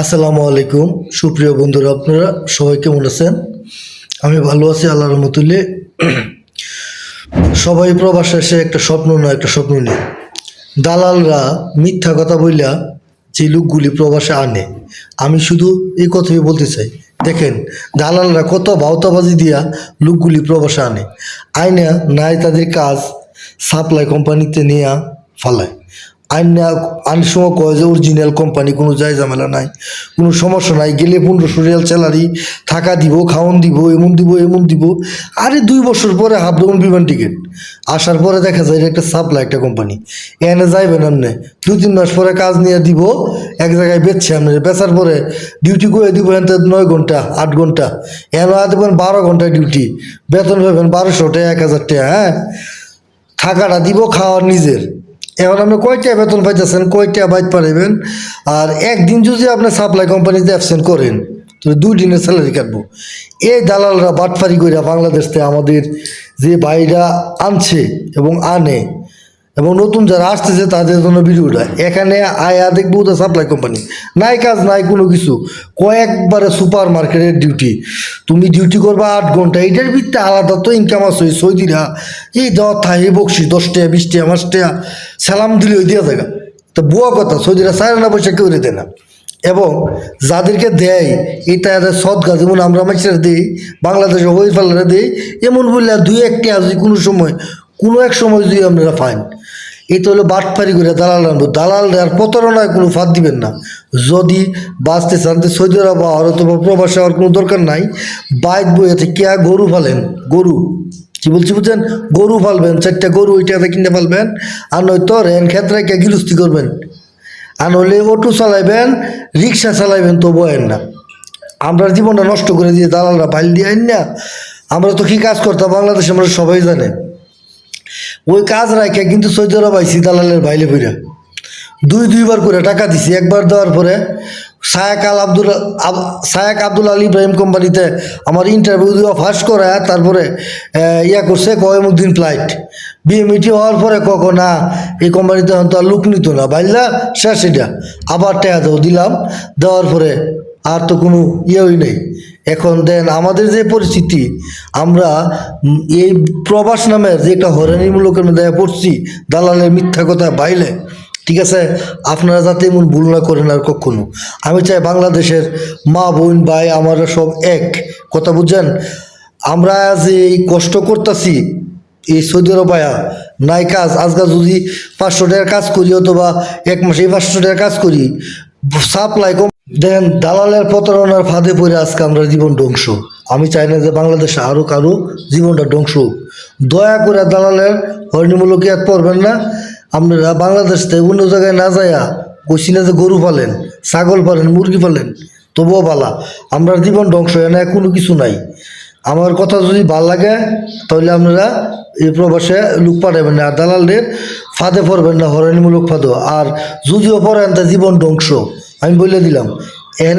আসসালামু আলাইকুম। সুপ্রিয় বন্ধুরা, আপনারা সবাই কেমন আছেন? আমি ভালো আছি, আল্লাহর মতুল্লে সবাই প্রবাসে এসে একটা স্বপ্ন না একটা স্বপ্ন নেই দালালরা মিথ্যা কথা বইলা যে লোকগুলি প্রবাসে আনে, আমি শুধু এই কথাই বলতে চাই। দেখেন, দালালরা কত ভাওতাবাজি দিয়া লোকগুলি প্রবাসে আনে। আইনা নাই তাদের কাজ সাপ্লাই কোম্পানিতে নিয়ে ফালায়। আইনা আইন সময় কয় যে অরিজিনাল কোম্পানি কোনো যায় ঝামেলা নাই, কোনো সমস্যা নাই, গেলে পনেরোশো রিয়াল স্যালারি থাকা দিব খাওয়ান দিব, এমন দিব এমন দিব। আরে দুই বছর পরে হাফ ডাউন বিমান টিকিট আসার পরে দেখা যায় একটা সাপ্লাই একটা কোম্পানি এনে যাইবেন আপনি দু তিন মাস পরে কাজ নিয়ে দিব, এক জায়গায় বেচছে আপনি বেচার পরে ডিউটি করে দিব, এনতে নয় ঘণ্টা, আট ঘণ্টা। এনে দেবেন বারো ঘণ্টা ডিউটি বেতন পাবেন বারোশো টাকা, এক হাজার টাকা হ্যাঁ? থাকাটা দিব, খাওয়ার নিজের। এখন আপনি কয়টা বেতন পাইতেছেন, কয়টা বাইত পারিবেন আর একদিন যদি আপনি সাপ্লাই কোম্পানিতে অ্যাবসেন্ট করেন তো দুই দিনের স্যালারি কাটবো। এই দালালরা বাটফারি করে বাংলাদেশ আমাদের যে বাইরা আনছে এবং আনে এবং নতুন যারা আসতেছে, তাদের জন্য ভিডিওটা এখানে আয়া দেখব তো সাপ্লাই কোম্পানি নাই কাজ, নাই কোনো কিছু। কয়েকবারে সুপার মার্কেটের ডিউটি তুমি ডিউটি করবা আট ঘণ্টা। এইটার ভিত্তিতে আলাদা তো ইনকাম আছে, ওই সৌদিরা। এই দেওয়া থাই বকশি দশ টাকা, বিশ সালাম দিলে ওই দেওয়া থাকা তো বুয়া কথা, সৌদিরা সাড়ে না পয়সা কেউ দেয় না। এবং যাদেরকে দেয় এটা এদের সৎকা যেমন আমরা মানুষের দিই বাংলাদেশে হই ফেলারা দিই, এমন বললে দুই একটি যদি কোনো সময় কোনো এক সময় যদি আপনারা পান তো হলো বাটপারি করে দালাল আনব। দালাল আর প্রতারণায় কোনো ফাঁদ দিবেন না। যদি বাঁচতে চান, তো সৌদি আরব বা অথবা প্রবাসে হওয়ার কোনো দরকার নাই। বাইক বইয়াতে কে গরু ফালেন গরু। কি বলছি বুঝছেন? গরু ফালবেন চারটা গরু ওইটাতে কিনে ফালবেন আর নয়তো রেন ক্ষেত্রে কে গিলুস্তি করবেন। আর নইলে অটো চালাইবেন, রিক্সা চালাইবেন তো বয়েন না। আমরা জীবনটা নষ্ট করে দিয়ে দালালরা ফাইল দিয়ে আইন না। আমরা তো কি কাজ করতাম বাংলাদেশে আমরা সবাই জানে। ওই কাজ রাখে কিন্তু সৌদি আরব আইসি দালালের বাইলে ফিরা দুই দুইবার করে টাকা দিছি, একবার দেওয়ার পরে সায়াক আল আব্দুল আব- সায়াক আব্দুল আলী ইব্রাহিম কোম্পানিতে আমার ইন্টারভিউ দেওয়া ফার্স্ট করে তারপরে ইয়া করছে কয়েক দিন ফ্লাইট বিএমইটি হওয়ার পরে কখন, না, এই কোম্পানিতে হয়তো আর লুক নিত না বাইল্লা শেষ এটা। আবার টাকা দেও দিলাম, দেওয়ার পরে আর তো কোনো ইয়েই নেই। এখন দেন আমাদের যে পরিস্থিতি, আমরা এই প্রবাস নামের যে একটা হরানিমূলকের মধ্যে পড়ছি, দালালের মিথ্যা কথা বাইলে, ঠিক আছে? আপনারা যাতে এমন ভুল না করেন আর কখনো। আমি চাই বাংলাদেশের মা, বোন, ভাই, আমরা সব এক। কথা বুঝছেন? আমরা যে এই কষ্ট করতেছি, এই সৌদি আরব আয়া, নাই কাজ। আজকাল যদি পাঁচশো টাকার কাজ করি অথবা এক মাসে পাঁচশো টাকার কাজ করি সাপ্লাই কম দেন দালালের প্রতারণার ফাঁদে পড়ে আজকে আমরা জীবন ধ্বংস। আমি চাই না যে বাংলাদেশে আরও কারও জীবনটা ধ্বংস দয়া করে দালালের হরিণীমূলক ইয়াদ পড়বেন না। আপনারা বাংলাদেশ থেকে অন্য জায়গায় না যায়া কইছি না যে গরু পালেন, ছাগল পালেন, মুরগি পালেন, তবুও পালা আমরা জীবন ধ্বংস হয় না কোনো কিছু নাই। আমার কথা যদি ভালো লাগে, তাহলে আপনারা এই প্রবাসে লুক পাঠাবেন না, আর দালালদের ফাঁদে পড়বেন না হরানিমূলক ফাঁদও আর যদিও পড়েন, তা জীবন ধ্বংস। আমি বলে দিলাম এর